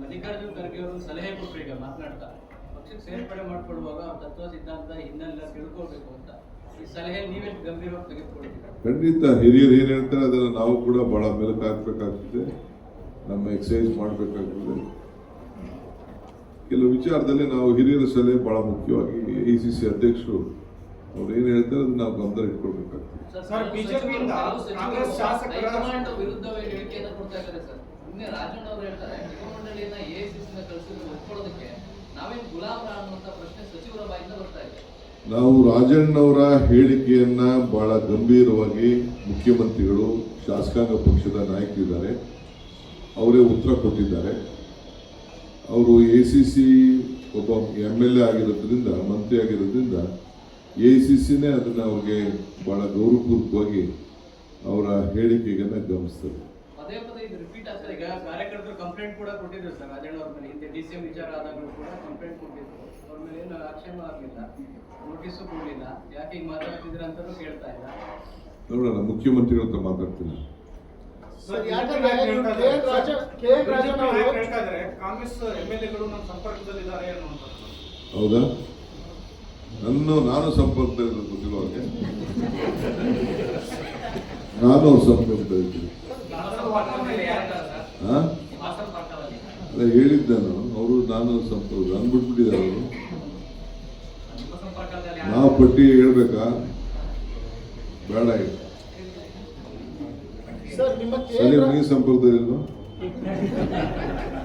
ಮಲ್ಲಿಕಾರ್ಜುನ್ ಖರ್ಗೆ ಅವರು ಸಲಹೆ ಕೊಟ್ಟರು ಈಗ ಮಾತನಾಡ್ತಾ. ಪಕ್ಷಕ್ಕೆ ಸೇರ್ಪಡೆ ಮಾಡ್ಕೊಡುವಾಗ ಅವ್ರ ತತ್ವ ಸಿದ್ಧಾಂತ ಹಿನ್ನೆಲೆ ತಿಳ್ಕೋಬೇಕು ಅಂತ. ಈ ಸಲಹೆ ನೀವೇ ಗಂಭೀರವಾಗಿ ತೆಗೆದುಕೊಳ್ತೀರಾ ಖಂಡಿತ ಹಿರಿಯರು ಏನು ಹೇಳ್ತಾರೆ ಅದನ್ನು ನಾವು ಕೂಡ ಬಹಳ ಮೆಲುಕು ಹಾಕಬೇಕಾಗ್ತದೆ. ನಮ್ಮ ಎಕ್ಸಸೈಸ್ ಮಾಡಬೇಕಾಗ್ತದೆ. ಕೆಲವು ವಿಚಾರದಲ್ಲಿ ನಾವು ಹಿರಿಯರ ಸಲಹೆ ಬಹಳ ಮುಖ್ಯವಾಗಿ ಎ ಸಿ ಸಿ ಅಧ್ಯಕ್ಷರು ಅವ್ರು ಏನು ಹೇಳ್ತಾರೆ ಅದನ್ನ ನಾವು ಗಮನ ಇಟ್ಕೊಳ್ಬೇಕಾಗ್ತದೆ. ಸರ್, ಕಾಂಗ್ರೆಸ್ ಶಾಸಕರ- ವಿರುದ್ಧವೇ ಹೇಳಿಕೆಯನ್ನು ಕೊಡ್ತಾ ಇದ್ದಾರೆ ಸರ್. ನಿನ್ನೆ ರಾಜಣ್ಣ ಅವರು ಹೇಳ್ತಾರೆ ನಾವು ರಾಜಣ್ಣವರ ಹೇಳಿಕೆಯನ್ನ ಬಹಳ ಗಂಭೀರವಾಗಿ ಮುಖ್ಯಮಂತ್ರಿಗಳು, ಶಾಸಕಾಂಗ ಪಕ್ಷದ ನಾಯಕರಿದ್ದಾರೆ. ಅವರೇ ಉತ್ತರ ಕೊಟ್ಟಿದ್ದಾರೆ. ಅವರು ಎ ಸಿ ಸಿ ಒಬ್ಬ ಎಂ ಎಲ್ ಎ ಆಗಿರೋದ್ರಿಂದ, ಮಂತ್ರಿ ಆಗಿರೋದ್ರಿಂದ ಎ ಸಿ ಸಿನೇ ಅದನ್ನು ಅವ್ರಿಗೆ ಬಹಳ ಗೌರವಪೂರ್ವಕವಾಗಿ ಅವರ ಹೇಳಿಕೆಗನ್ನು ಗಮನಿಸ್ತದೆ. ಪದೇ ಪದೇ ಇದು ರಿಪೀಟ್ ಆಗ್ತದೆ ಈಗ ಕಾರ್ಯಕರ್ತರು ಕಂಪ್ಲೇಂಟ್ ಕೂಡ ಕೊಟ್ಟಿದ್ರು ಸರ್ ರಾಜಣ್ಣ ಅವ್ರ ಮೇಲೆ. ಹಿಂದೆ ಡಿ ಸಿ ಎಂ ವಿಚಾರ ಆದಾಗಲೂ ಕೂಡ ಕಂಪ್ಲೇಂಟ್ ಕೊಟ್ಟಿದ್ರು. ಅವ್ರ ಮೇಲೆ ಏನು ಆಕ್ಷೇಪ ಆಗಲಿಲ್ಲ. ನೋಟಿಸು ಕೊಡಲಿಲ್ಲ. ಯಾಕೆ ಈಗ ಮಾತಾಡ್ತಿದ್ರ ಅಂತಲೂ ಕೇಳ್ತಾ ಇಲ್ಲ. ನೋಡೋಣ ಮುಖ್ಯಮಂತ್ರಿಗಳು ಅಂತ ಮಾತಾಡ್ತೀನಿ. ಇದ್ದಾರೆ. ಕಾಂಗ್ರೆಸ್ ಎಗಳು ನನ್ನ ಸಂಪರ್ಕದಲ್ಲಿದ್ದಾರೆ ಅನ್ನುವಂಥದ್ದು. ಹೌದಾ? ನನ್ನ ನಾನು ಸಂಪರ್ಕದಲ್ಲಿ ಗೊತ್ತಿಲ್ಲ ನಾನು ಅವ್ರ ಸಂಪರ್ಕದಲ್ಲಿದ್ದೀನಿ ಹೇಳಿದ್ದಾನು ಅಲ್ಲ. ಹೇಳಿದ್ದೆ ನಾನು ಅವರು ನಾನು ಸಂಪರ್ಕ ಅಂದ್ಬಿಟ್ಬಿಟ್ಟಿದ್ದಾರೆ ಅವರು. ನಾವು ಪಟ್ಟಿ ಹೇಳ್ಬೇಕಾ? ಬೇಡ ಸರಿ ನೀವು ಸಂಪರ್ಕದಲ್ಲಿಲ್ವಾ?